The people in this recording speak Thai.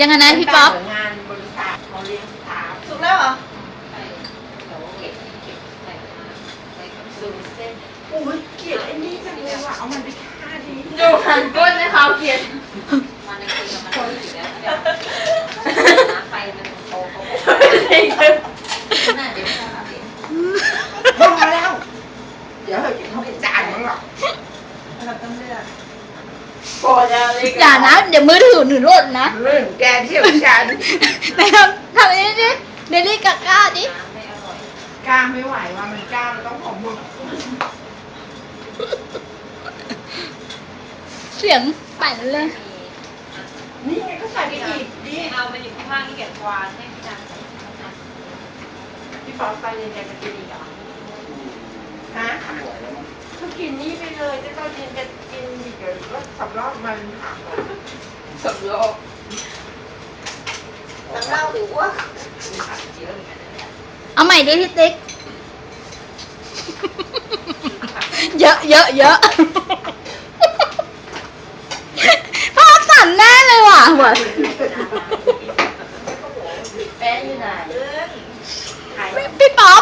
ยังไงนะพี่ป๊อปเหมือนงานบริษัทเขาเลี้ยงสาวสุกแล้วเหรอสูงเส้นอุ้ยเกลียดไอ้นี่จังเลยว่ะเอามันไปฆ่าดีดูหันก้นในเขาเขียนมันยังคุยกับมันไม่อยู่แล้วเดี๋ยวน้ำไปมันโตเขาบอกน่าเดี๋ยวไม่ทำเองพอแล้ว เดี๋ยวเขาไปจ่ายมึงหรอกเราต้องเลือก พอแล้วเลยอย่านะ เดี๋ยวมือถือหนูหล่นนะเรื่องแกเที่ยวฉันไหนทำทำอันนี้ดิเดลี่กากาดิน้ำไม่อร่อยกล้าไม่ไหวว่ามันกล้ามันต้องของมึงเสียงปั่นเลยนี่ไงก็ใส่ไปอีกดิไม่เอามันอยู่ข้างๆนี่แกะควานให้พี่จันพี่ป๊อปไปเลยแกจะกินอีกเหรอฮะก็กินนี่ไปเลยจะต้องกินจะกินอีกเรอกมันสำรอกสำรอกหรือว่เอาใหม่ดิพี่ติ๊ก เยอะเยอะเยอะพ่อสั่นแน่เลยว่ะหัวแป้อยู่ไหนพี่ป๊อป